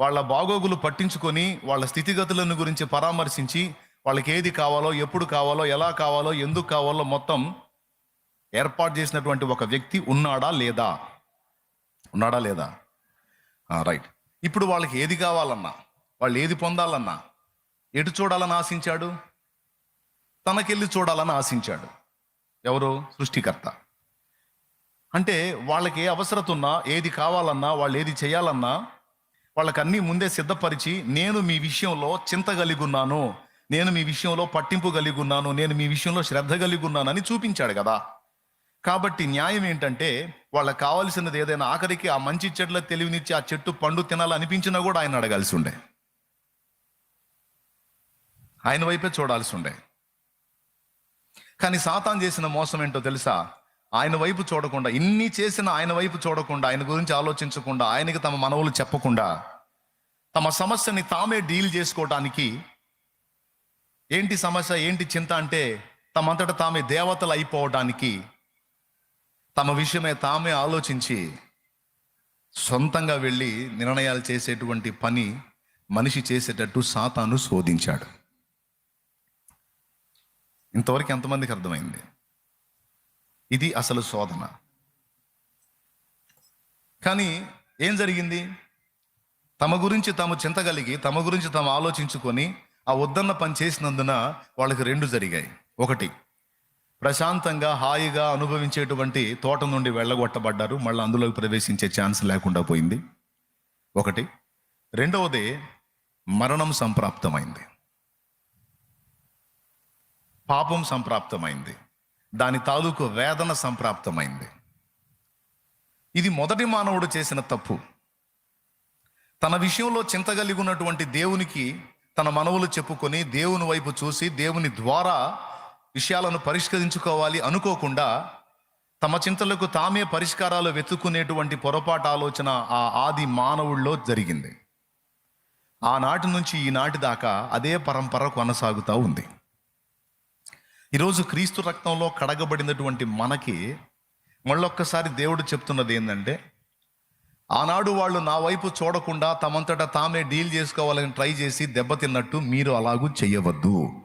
వాళ్ళ బాగోగులు పట్టించుకొని వాళ్ళ స్థితిగతులను గురించి పరామర్శించి వాళ్ళకి ఏది కావాలో ఎప్పుడు కావాలో ఎలా కావాలో ఎందుకు కావాలో మొత్తం ఏర్పాటు చేసినటువంటి ఒక వ్యక్తి ఉన్నాడా లేదా? ఉన్నాడా లేదా? రైట్. ఇప్పుడు వాళ్ళకి ఏది కావాలన్నా వాళ్ళు ఏది పొందాలన్నా ఎటు చూడాలని ఆశించాడు? తనకెళ్ళి చూడాలని ఆశించాడు. ఎవరు? సృష్టికర్త. అంటే వాళ్ళకి ఏ అవసరత ఉన్నా ఏది కావాలన్నా వాళ్ళు ఏది చేయాలన్నా వాళ్ళకి అన్నీ ముందే సిద్ధపరిచి నేను మీ విషయంలో చింత కలిగి ఉన్నాను నేను మీ విషయంలో పట్టింపు కలిగి ఉన్నాను నేను మీ విషయంలో శ్రద్ధ కలిగి ఉన్నానని చూపించాడు కదా. కాబట్టి న్యాయం ఏంటంటే వాళ్ళకి కావాల్సినది ఏదైనా ఆఖరికి ఆ మంచి చెట్ల తెలివినిచ్చి ఆ చెట్టు పండు తినాలనిపించినా కూడా ఆయన అడగాల్సి ఉండే. ఆయన వైపే చూడాల్సి ఉండే. కానీ సాతాన్ చేసిన మోసం ఏంటో తెలుసా? ఆయన వైపు చూడకుండా ఇన్ని చేసిన ఆయన వైపు చూడకుండా ఆయన గురించి ఆలోచించకుండా ఆయనకి తమ మనవులు చెప్పకుండా తమ సమస్యని తామే డీల్ చేసుకోవటానికి ఏంటి సమస్య ఏంటి చింత అంటే తమంతట తామే దేవతలు అయిపోవడానికి తమ విషయమే తామే ఆలోచించి సొంతంగా వెళ్ళి నిర్ణయాలు చేసేటువంటి పని మనిషి చేసేటట్టు సాతాను శోధించాడు. ఇంతవరకు ఎంతమందికి అర్థమైంది? ఇది అసలు శోధన. కానీ ఏం జరిగింది? తమ గురించి తాము చింతగలిగి తమ గురించి తాము ఆలోచించుకొని ఆ వద్దన్న పని చేసినందున వాళ్ళకి రెండు జరిగాయి. ఒకటి ప్రశాంతంగా హాయిగా అనుభవించేటువంటి తోట నుండి వెళ్ళగొట్టబడ్డారు. మళ్ళీ అందులోకి ప్రవేశించే ఛాన్స్ లేకుండా పోయింది. ఒకటి రెండవది మరణం సంప్రాప్తమైంది. పాపం సంప్రాప్తమైంది. దాని తాలూకు వేదన సంప్రాప్తమైంది. ఇది మొదటి మానవుడు చేసిన తప్పు. తన విషయంలో చింతగలిగి ఉన్నటువంటి దేవునికి తన మనవులు చెప్పుకొని దేవుని వైపు చూసి దేవుని ద్వారా విషయాలను పరిష్కరించుకోవాలి అనుకోకుండా తమ చింతలకు తామే పరిష్కారాలు వెతుక్కునేటువంటి పొరపాటు ఆలోచన ఆ ఆది మానవుల్లో జరిగింది. ఆనాటి నుంచి ఈనాటి దాకా అదే పరంపర కొనసాగుతూ ఉంది. ఈరోజు క్రీస్తు రక్తంలో కడగబడినటువంటి మనకి మళ్ళొక్కసారి దేవుడు చెప్తున్నది ఏంటంటే ఆనాడు వాళ్ళు నా వైపు చూడకుండా తమంతట తామే డీల్ చేసుకోవాలని ట్రై చేసి దెబ్బతిన్నట్టు మీరు అలాగూ చేయవద్దు.